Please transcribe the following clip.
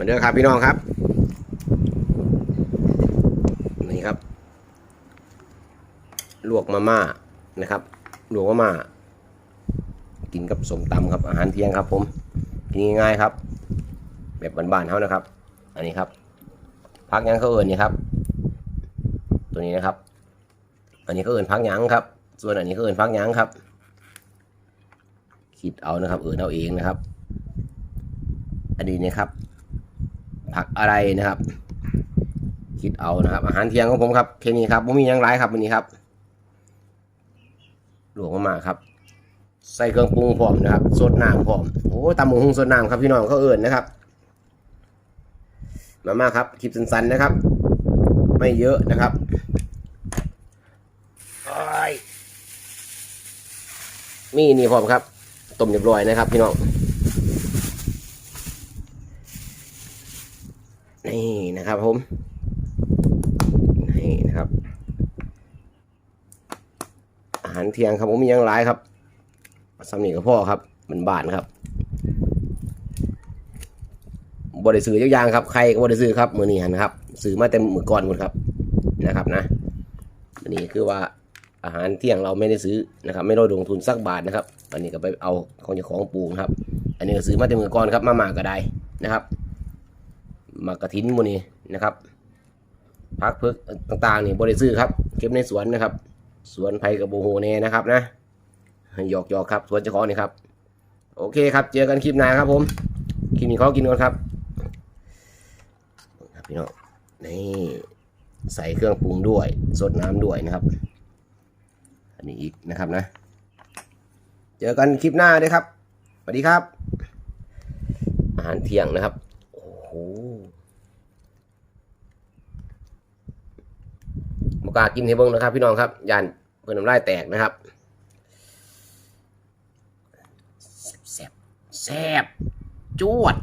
มาเด้อครับพี่น้องครับ นี่ครับ ลวกมาม่านะครับ ลวกมาม่า กินกับสมตำครับอาหารเที่ยงครับ ผม กินง่ายๆครับ แบบบ้านๆเขานะครับ อันนี้ครับพักยังเขาเอิญนี่ครับ ตัวนี้นะครับ อันนี้เขาเอิญพักยังครับ ส่วนอันนี้เขาเอิญพักยังครับ คิดเอานะครับ เอิญเอาเองนะครับ อันนี้นะครับ ผักอะไรนะครับ คิดเอานะครับ อาหารเที่ยงของผมครับแค่นี้ครับผมมียังไรครับวันนี้ครับ หลวงมาๆครับ ใส่เครื่องปรุงพร้อมนะครับสดน้ำพร้อมโอ้ตำหมูหุงสดน้ำครับพี่น้องเขาเอิญนะครับ มามาครับคลิปสั้นๆนะครับ ไม่เยอะนะครับมีนี่พร้อมครับต้มเรียบร้อยนะครับ พี่น้อง นี่นะครับผมนี่นะครับ อาหารเที่ยงครับผมมียังหลายครับสำนีกับพ่อครับมันบานครับบริสือเจ้ายางครับใครก็บริสือครับมือนี้นะครับสื่อมาเต็มมือก่อนหมดครับนะครับนะอันนี้คือว่าอาหารเที่ยงเราไม่ได้ซื้อนะครับ ไม่ได้ลงทุนสักบาทนะครับ อันนี้ก็ไปเอาของเจ้าของปลูกครับ อันนี้ก็ซื้อมาเต็มมือก่อนครับมาหมาก็ได้นะครับ มากระถินมูนีนะครับพักเพิกต่างๆนี่บริซื้อครับ เก็บในสวนนะครับ สวนไผ่กับโบโฮเน่นะครับนะหยอกหยอกครับ สวนเจ้าของนี่ครับ โอเคครับ เจอกันคลิปหน้าครับผม คลิปนี้เขอกินก่อนครับครับพี่น้องนี่ใส่เครื่องปรุงด้วยสดน้ำด้วยนะครับ อันนี้อีกนะครับนะ เจอกันคลิปหน้าด้วยครับสวัสดีครับ อาหารเที่ยงนะครับ หบกากินให้เบิ้งนะครับ พี่น้องครับยานเพื่อนน้ำลายแตกนะครับแซ่บแซ่บจวด